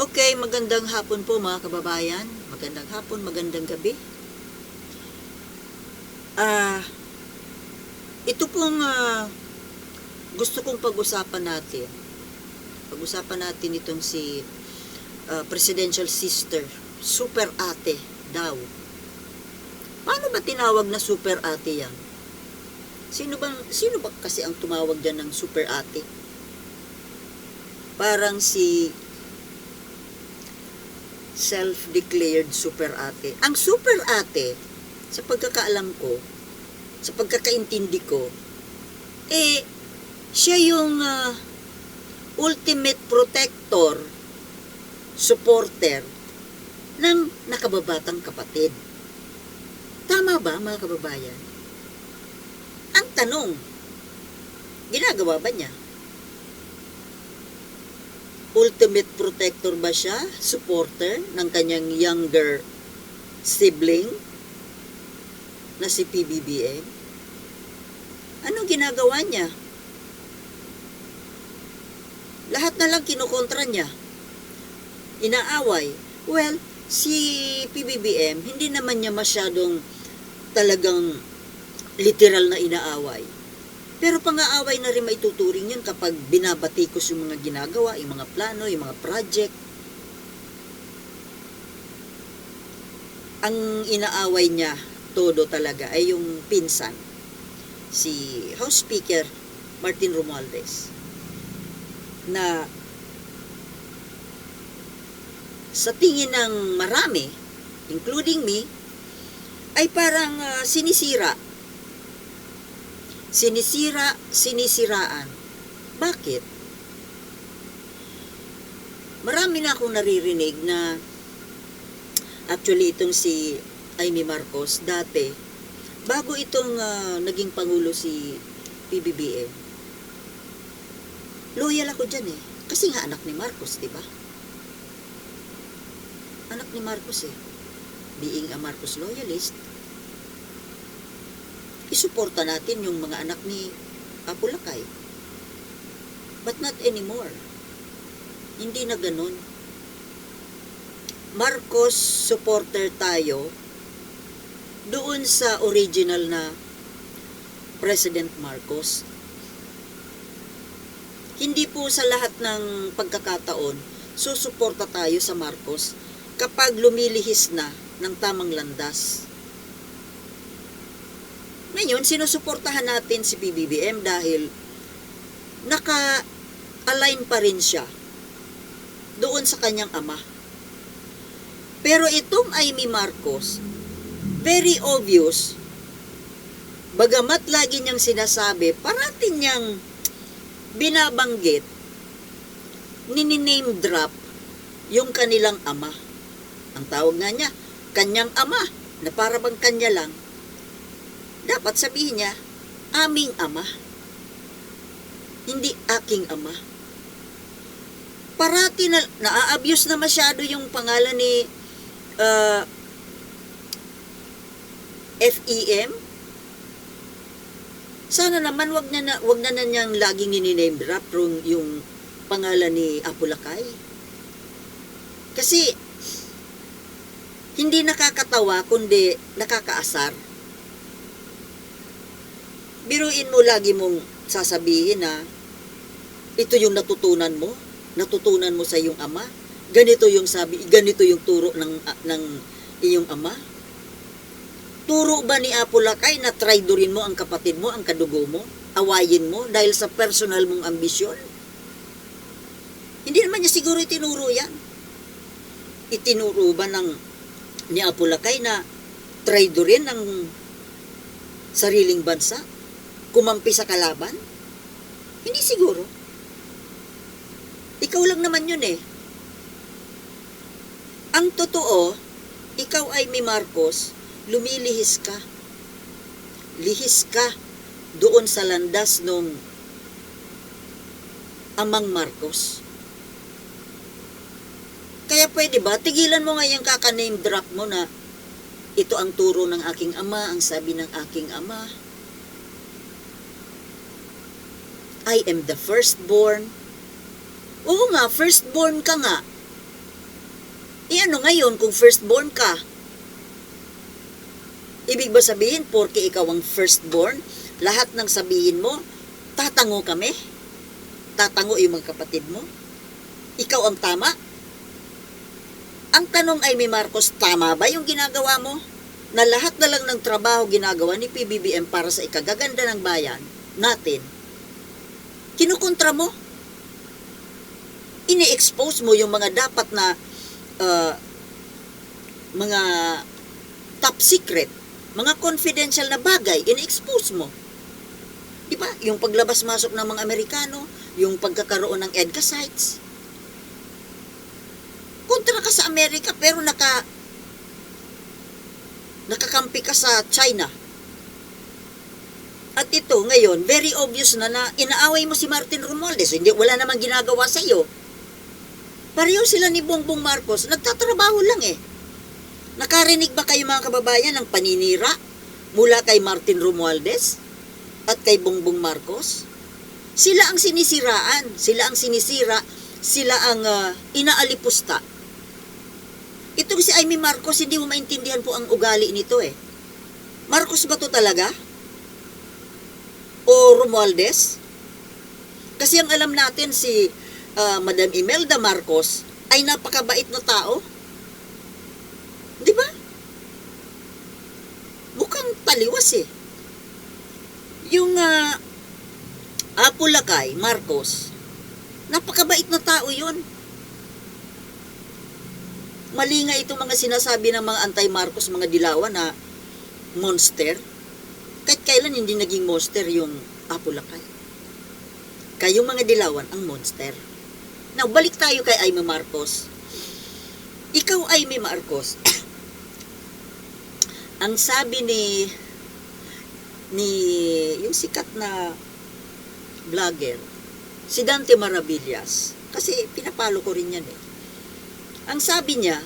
Okay, magandang hapon po mga kababayan. Magandang hapon, magandang gabi. Ah, ito pong ah, gusto kong pag-usapan natin. Pag-usapan natin itong si ah, presidential sister, super ate daw. Paano ba tinawag na super ate yan? Sino bang sino ba kasi ang tumawag diyan ng super ate? Parang si self-declared super ate. Ang super ate, sa pagkakaalam ko, sa pagkakaintindi ko, eh, siya yung ah, ultimate protector, supporter ng nakababatang kapatid. Tama ba, mga kababayan? Ang tanong, ginagawa ba niya? Ultimate protector ba siya, supporter ng kanyang younger sibling na si PBBM? Anong ginagawa niya? Lahat na lang kinukontra niya. Inaaway. Well, si PBBM, hindi naman niya masyadong talagang literal na inaaway. Pero pang-aaway na rin maituturing yan kapag binabatikos yung mga ginagawa, yung mga plano, yung mga project. Ang inaaway niya, todo talaga, ay yung pinsan, si House Speaker Martin Romualdez, na sa tingin ng marami, including me, ay parang ah, sinisira sinisira, sinisiraan. Bakit? Marami na akong naririnig na actually itong si Amy Marcos dati, bago itong ah, naging Pangulo si PBBM, loyal ako dyan eh. Kasi nga anak ni Marcos, di ba? Anak ni Marcos eh. Being a Marcos loyalist, isuporta natin yung mga anak ni Apulakay. But not anymore. Hindi na ganun. Marcos supporter tayo doon sa original na President Marcos. Hindi po sa lahat ng pagkakataon susuporta tayo sa Marcos kapag lumilihis na ng tamang landas. Ngayon, sinusuportahan natin si PBBM dahil naka-align pa rin siya doon sa kanyang ama. Pero itong Amy Marcos, very obvious, bagamat lagi niyang sinasabi, parating niyang binabanggit, nini-name drop yung kanilang ama. Ang tawag nga niya, kanyang ama, na para bang kanya lang, dapat sabihin niya, aming ama. Hindi aking ama. Parati na, naa-abuse na masyado yung pangalan ni uh, FEM. Sana naman wag na, na wag na, na niyang laging nini-name drop yung, yung pangalan ni Apulakay. Kasi hindi nakakatawa kundi nakakaasar biruin mo lagi mong sasabihin na ito yung natutunan mo, natutunan mo sa iyong ama, ganito yung sabi, ganito yung turo ng, ng iyong ama. Turo ba ni Apulakay na traidorin mo ang kapatid mo, ang kadugo mo, awayin mo dahil sa personal mong ambisyon? Hindi naman niya siguro itinuro yan. Itinuro ba ng ni Apulakay na traidorin ang sariling bansa? Kumampi sa kalaban? Hindi siguro. Ikaw lang naman yun eh. Ang totoo, ikaw ay may Marcos, lumilihis ka. Lihis ka doon sa landas nung amang Marcos. Kaya pwede ba, tigilan mo nga yung kaka-name drop mo na ito ang turo ng aking ama, ang sabi ng aking ama, I am the firstborn. Oo nga, firstborn ka nga. E ano ngayon kung firstborn ka? Ibig ba sabihin, porke ikaw ang firstborn, lahat ng sabihin mo, tatango kami? Tatango yung mga kapatid mo? Ikaw ang tama? Ang tanong ay, may Marcos, tama ba yung ginagawa mo? Na lahat na lang ng trabaho ginagawa ni PBBM para sa ikagaganda ng bayan natin, kinukontra mo? Ini-expose mo yung mga dapat na uh, mga top secret, mga confidential na bagay, ini-expose mo. Di ba? Yung paglabas-masok ng mga Amerikano, yung pagkakaroon ng EDCA sites. Kontra ka sa Amerika pero naka nakakampi ka sa China. At ito ngayon, very obvious na na inaaway mo si Martin Romualdez. Hindi wala namang ginagawa sa iyo. Pareho sila ni Bongbong Marcos, nagtatrabaho lang eh. Nakarinig ba kayo mga kababayan ng paninira mula kay Martin Romualdez at kay Bongbong Marcos? Sila ang sinisiraan, sila ang sinisira, sila ang ah, inaalipusta. Itong si Amy Marcos, hindi mo maintindihan po ang ugali nito eh. Marcos ba to talaga? O Romualdez? Kasi ang alam natin si ah, Madam Imelda Marcos ay napakabait na tao. Di ba? Mukhang taliwas eh. Yung uh, Apulakay, Marcos, napakabait na tao yun. Mali nga itong mga sinasabi ng mga anti-Marcos, mga dilawan na monster. Kahit kailan hindi naging monster yung Apulakay. Kayong mga dilawan ang monster. Now, balik tayo kay Aimee Marcos. Ikaw, Aimee Marcos, ang sabi ni ni yung sikat na vlogger, si Dante Maravillas, kasi pinapalo ko rin yan eh. Ang sabi niya,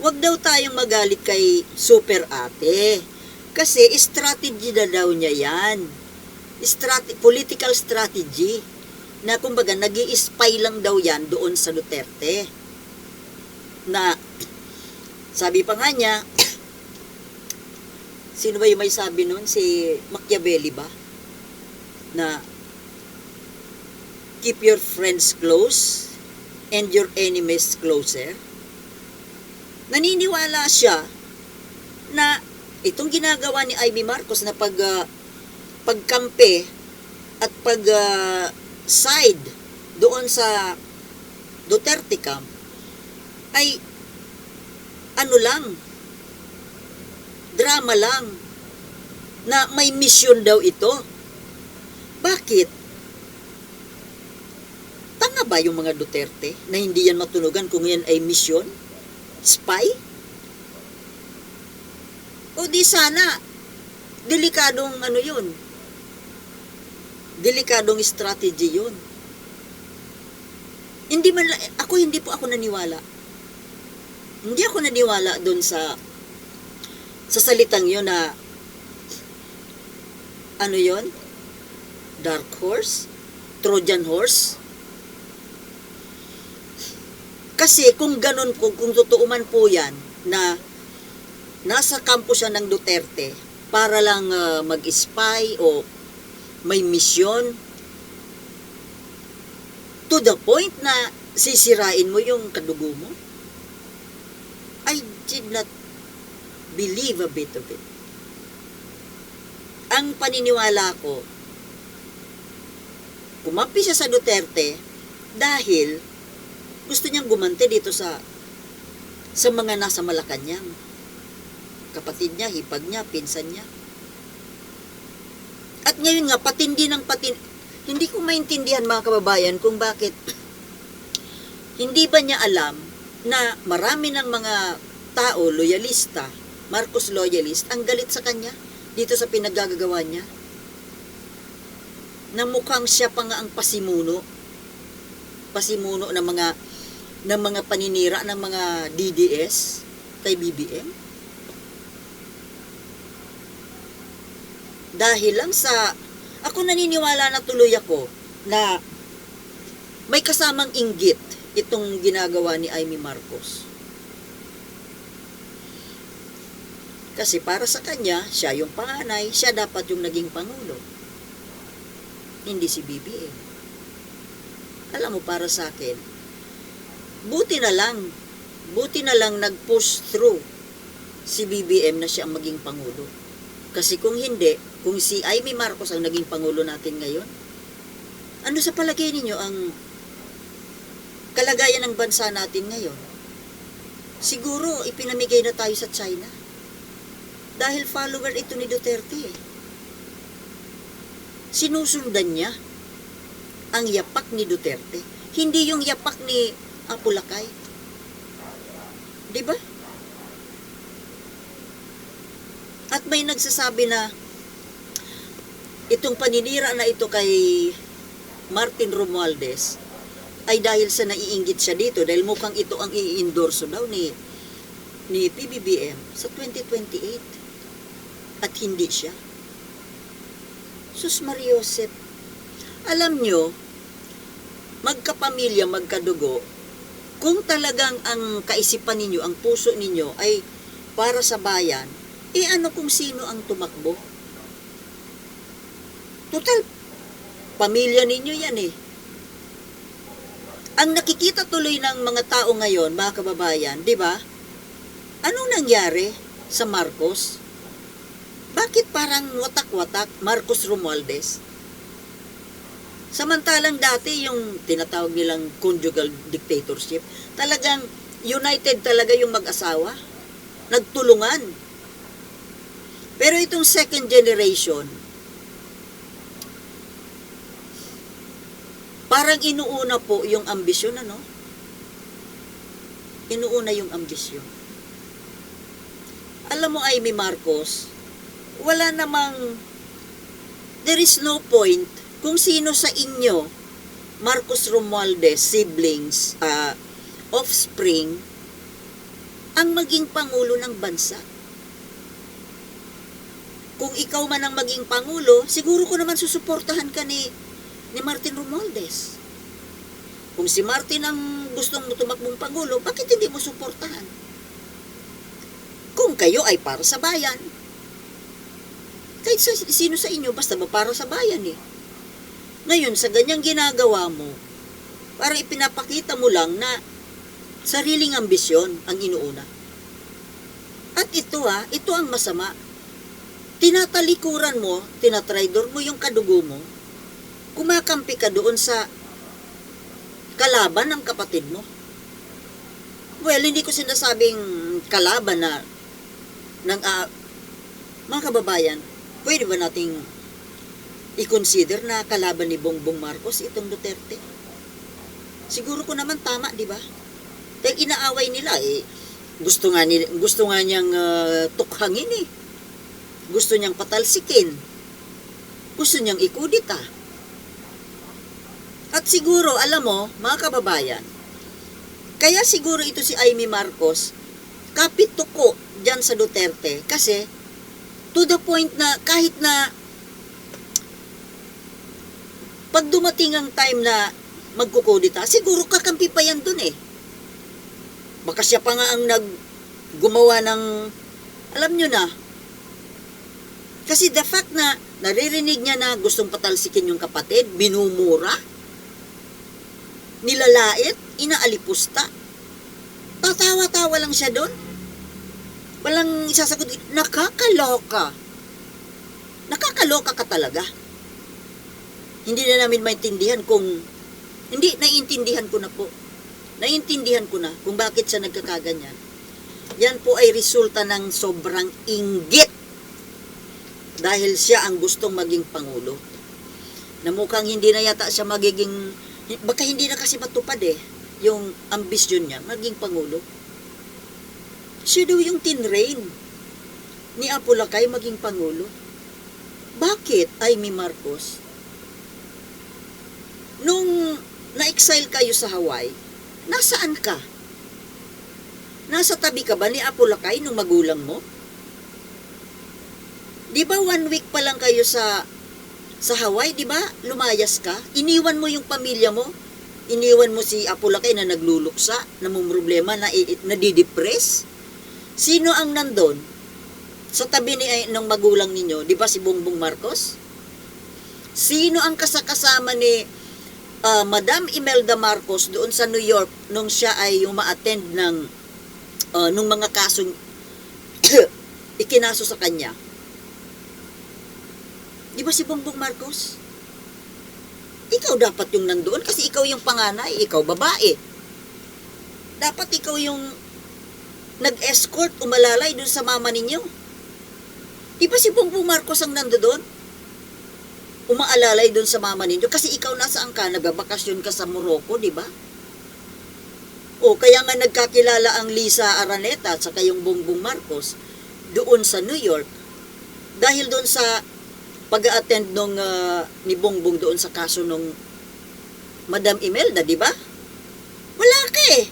wag daw tayong magalit kay super ate. Kasi strategy na daw niya yan. Strate- political strategy. Na kumbaga, nag spy lang daw yan doon sa Duterte. Na, sabi pa nga niya, sino ba yung may sabi noon? Si Machiavelli ba? Na, keep your friends close and your enemies closer naniniwala siya na itong ginagawa ni Ivy Marcos na pag ah, pagkampe at pag ah, side doon sa Duterte camp ay ano lang drama lang na may mission daw ito. Bakit? Tanga ba yung mga Duterte na hindi yan matunugan kung yan ay mission spy? O di sana, delikadong ano yun. Delikadong strategy yun. Hindi man, ako hindi po ako naniwala. Hindi ako naniwala doon sa sa salitang yun na ano yon Dark horse? Trojan horse? Kasi kung ganun po, kung totoo man po yan, na nasa kampo siya ng Duterte para lang ah, mag-spy o may misyon, to the point na sisirain mo yung kadugo mo, I did not believe a bit of it. Ang paniniwala ko, kumampi siya sa Duterte dahil gusto niyang gumante dito sa sa mga nasa Malacanang. Kapatid niya, hipag niya, pinsan niya. At ngayon nga, patindi ng patin... Hindi ko maintindihan mga kababayan kung bakit hindi ba niya alam na marami ng mga tao, loyalista, Marcos loyalist, ang galit sa kanya dito sa pinagagagawa niya. Na mukhang siya pa nga ang pasimuno. Pasimuno ng mga ng mga paninira ng mga DDS kay BBM? Dahil lang sa, ako naniniwala na tuloy ako na may kasamang inggit itong ginagawa ni Amy Marcos. Kasi para sa kanya, siya yung panganay, siya dapat yung naging pangulo. Hindi si BBM. Alam mo, para sa akin, buti na lang, buti na lang nag-push through si BBM na siya ang maging pangulo. Kasi kung hindi, kung si Amy Marcos ang naging pangulo natin ngayon, ano sa palagay ninyo ang kalagayan ng bansa natin ngayon? Siguro ipinamigay na tayo sa China. Dahil follower ito ni Duterte eh. Sinusundan niya ang yapak ni Duterte. Hindi yung yapak ni Apulakay. Di ba? At may nagsasabi na itong paninira na ito kay Martin Romualdez ay dahil sa naiinggit siya dito dahil mukhang ito ang i-endorso daw ni ni PBBM sa 2028 at hindi siya. Sus Mariosep, alam nyo, magkapamilya, magkadugo, kung talagang ang kaisipan ninyo, ang puso ninyo ay para sa bayan, eh ano kung sino ang tumakbo? Total, pamilya ninyo yan eh. Ang nakikita tuloy ng mga tao ngayon, mga kababayan, di ba? Anong nangyari sa Marcos? Bakit parang watak-watak Marcos Romualdez? Samantalang dati yung tinatawag nilang conjugal dictatorship, talagang united talaga yung mag-asawa. Nagtulungan. Pero itong second generation, parang inuuna po yung ambisyon, ano? Inuuna yung ambisyon. Alam mo, Amy Marcos, wala namang, there is no point kung sino sa inyo, Marcos Romualdez, siblings, ah, offspring, ang maging pangulo ng bansa. Kung ikaw man ang maging pangulo, siguro ko naman susuportahan ka ni, ni Martin Romualdez. Kung si Martin ang gustong tumakbong pangulo, bakit hindi mo suportahan? Kung kayo ay para sa bayan, kahit sa, sino sa inyo, basta ba para sa bayan eh. Ngayon, sa ganyang ginagawa mo, para ipinapakita mo lang na sariling ambisyon ang inuuna. At ito ha, ito ang masama. Tinatalikuran mo, tinatraidor mo yung kadugo mo, kumakampi ka doon sa kalaban ng kapatid mo. Well, hindi ko sinasabing kalaban na ng ah, mga kababayan, pwede ba nating i-consider na kalaban ni Bongbong Marcos itong Duterte? Siguro ko naman tama, di ba? Dahil inaaway nila eh. Gusto nga, nila, gusto nga niyang ah, tukhangin eh. Gusto niyang patalsikin. Gusto niyang ikudita. At siguro, alam mo, mga kababayan, kaya siguro ito si Amy Marcos, kapituko dyan sa Duterte kasi to the point na kahit na pag dumating ang time na magkukudita, siguro kakampi pa yan dun eh. Baka siya pa nga ang nag gumawa ng, alam nyo na, kasi the fact na naririnig niya na gustong patalsikin yung kapatid, binumura, nilalait, inaalipusta, tatawa-tawa lang siya doon. Walang isasagot, nakakaloka. Nakakaloka ka talaga. Hindi na namin maintindihan kung, hindi, naiintindihan ko na po. Naiintindihan ko na kung bakit siya nagkakaganyan. Yan po ay resulta ng sobrang inggit dahil siya ang gustong maging pangulo. Na mukhang hindi na yata siya magiging, baka hindi na kasi matupad eh, yung ambisyon niya, maging pangulo. Siya daw yung tinrain ni Apulakay maging pangulo. Bakit, Amy Marcos? Nung na-exile kayo sa Hawaii, nasaan ka? Nasa tabi ka ba ni Apulakay nung magulang mo? Di ba one week pa lang kayo sa sa Hawaii, di ba? Lumayas ka. Iniwan mo yung pamilya mo. Iniwan mo si Apulakay na nagluluksa, na problema, na nadidepress. Sino ang nandon? sa tabi ni ay, ng magulang ninyo, di ba si Bongbong Marcos? Sino ang kasakasama ni ah, Madam Imelda Marcos doon sa New York nung siya ay uma-attend ng ah, nung mga kasong ikinaso sa kanya? Di ba si Bongbong Marcos? Ikaw dapat yung nandoon kasi ikaw yung panganay, ikaw babae. Dapat ikaw yung nag-escort, umalalay dun sa mama ninyo. Di ba si Bongbong Marcos ang nandoon? Umaalalay dun sa mama ninyo kasi ikaw nasaan ka, nagbabakasyon ka sa Morocco, di ba? O kaya nga nagkakilala ang Lisa Araneta at saka yung Bongbong Marcos doon sa New York dahil doon sa pag attend nung ah, ni Bongbong doon sa kaso nung Madam Imelda, di ba? Wala ka eh.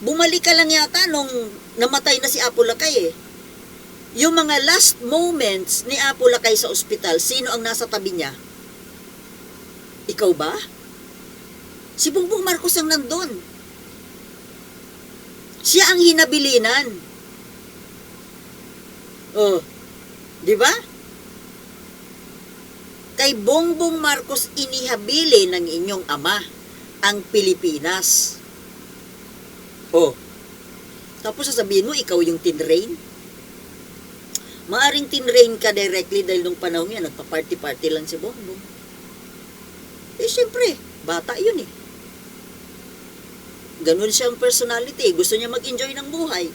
Bumalik ka lang yata nung namatay na si Apo Lakay eh. Yung mga last moments ni Apo Lakay sa ospital, sino ang nasa tabi niya? Ikaw ba? Si Bongbong Marcos ang nandun. Siya ang hinabilinan. Oh, di ba? Kay Bongbong Marcos inihabili ng inyong ama ang Pilipinas. Oh. Tapos sasabihin mo, ikaw yung tinrain? Maaring tinrain ka directly dahil nung panahon yan, nagpa-party-party lang si Bongbong. Eh, syempre, bata yun eh. Ganun siyang personality. Gusto niya mag-enjoy ng buhay.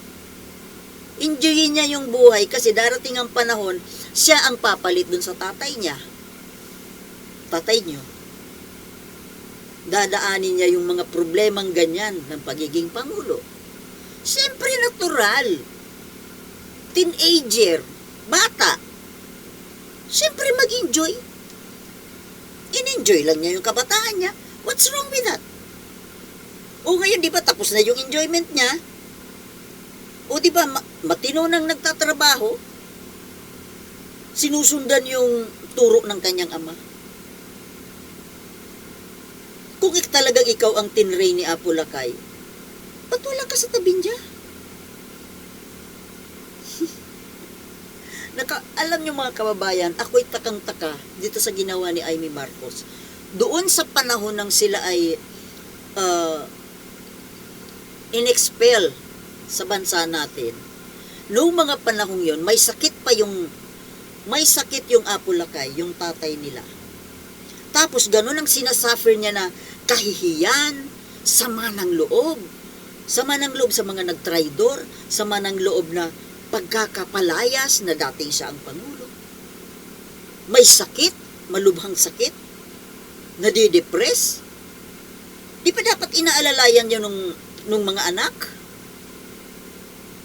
Enjoyin niya yung buhay kasi darating ang panahon, siya ang papalit dun sa tatay niya. Tatay niyo. Dadaanin niya yung mga problemang ganyan ng pagiging pangulo. Siyempre natural. Teenager, bata. Siyempre mag-enjoy. In-enjoy lang niya yung kabataan niya. What's wrong with that? O ngayon, di ba, tapos na yung enjoyment niya? O di ba, ma- matino nang nagtatrabaho? Sinusundan yung turo ng kanyang ama. Kung ik talagang ikaw ang tinray ni Apo Lakay, ba't wala ka sa tabi niya? Naka, alam niyo mga kababayan, ako'y takang-taka dito sa ginawa ni Amy Marcos. Doon sa panahon ng sila ay uh, inexpel sa bansa natin, noong mga panahong yon may sakit pa yung may sakit yung Apulakay, yung tatay nila. Tapos ganun ang sinasuffer niya na kahihiyan, sama ng loob. Sama ng loob sa mga nagtraidor, sama ng loob na pagkakapalayas na dating siya ang Pangulo. May sakit, malubhang sakit, nadidepress. Di pa dapat inaalalayan niya nung, nung mga anak?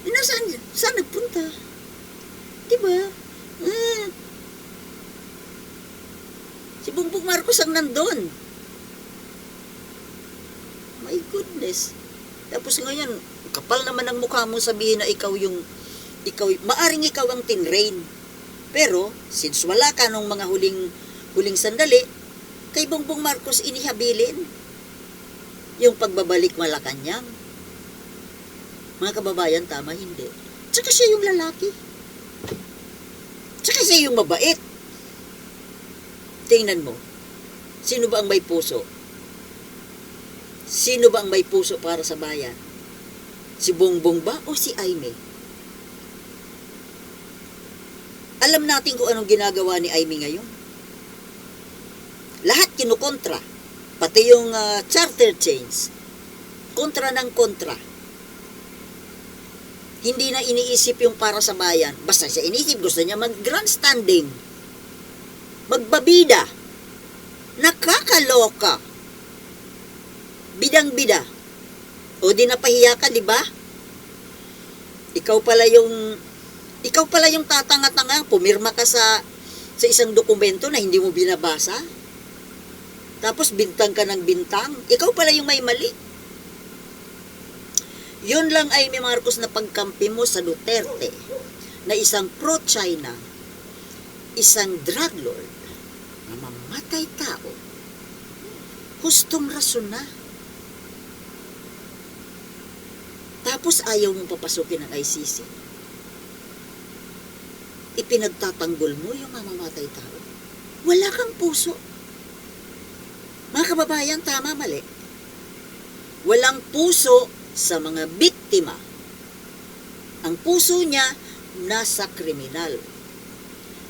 Eh, Nasaan, saan nagpunta? Di ba? Eh, si Bongbong Marcos ang nandun. My goodness. Tapos ngayon, kapal naman ang mukha mo sabihin na ikaw yung, ikaw, maaring ikaw ang tinrain. Pero, since wala ka nung mga huling, huling sandali, kay Bongbong Marcos inihabilin yung pagbabalik Malacanang. Mga kababayan, tama, hindi. Tsaka siya yung lalaki. Tsaka siya yung mabait. Tingnan mo. Sino ba ang may puso? Sino ba ang may puso para sa bayan? Si Bongbong ba o si Aimee? Alam natin kung anong ginagawa ni Aimee ngayon. Lahat kinukontra. Pati yung ah, charter chains. Kontra ng kontra. Hindi na iniisip yung para sa bayan. Basta siya iniisip, gusto niya mag-grandstanding. Magbabida. Nakakaloka. Bidang-bida. O di napahiya ka, di ba? Ikaw pala yung ikaw pala yung tatanga-tanga, pumirma ka sa sa isang dokumento na hindi mo binabasa. Tapos bintang ka ng bintang. Ikaw pala yung may mali. Yun lang ay may Marcos na pagkampi mo sa Duterte na isang pro-China, isang drug lord na mamatay tao. Hustong rason na. Tapos ayaw mong papasukin ng ICC. ipinagtatanggol mo yung mamamatay tao. Wala kang puso. Mga kababayan, tama mali. Walang puso sa mga biktima. Ang puso niya nasa kriminal.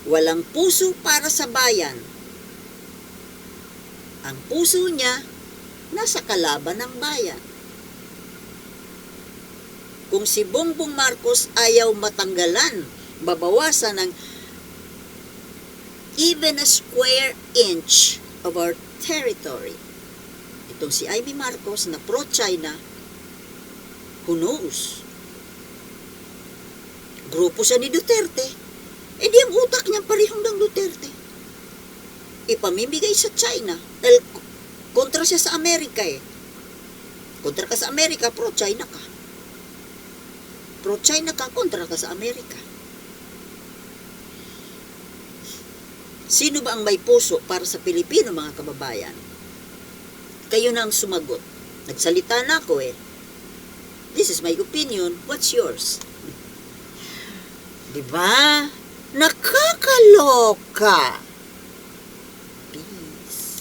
Walang puso para sa bayan. Ang puso niya nasa kalaban ng bayan. Kung si Bongbong Marcos ayaw matanggalan, babawasan ng even a square inch of our territory. Itong si Ivy Marcos na pro-China, who knows? Grupo siya ni Duterte. E di ang utak niya parehong ng Duterte. Ipamimigay sa China. Dahil kontra siya sa Amerika eh. Kontra ka sa Amerika, pro-China ka. Pro-China ka, kontra ka sa Amerika. Sino ba ang may puso para sa Pilipino, mga kababayan? Kayo na ang sumagot. Nagsalita na ako eh. This is my opinion. What's yours? Di ba? Nakakaloka.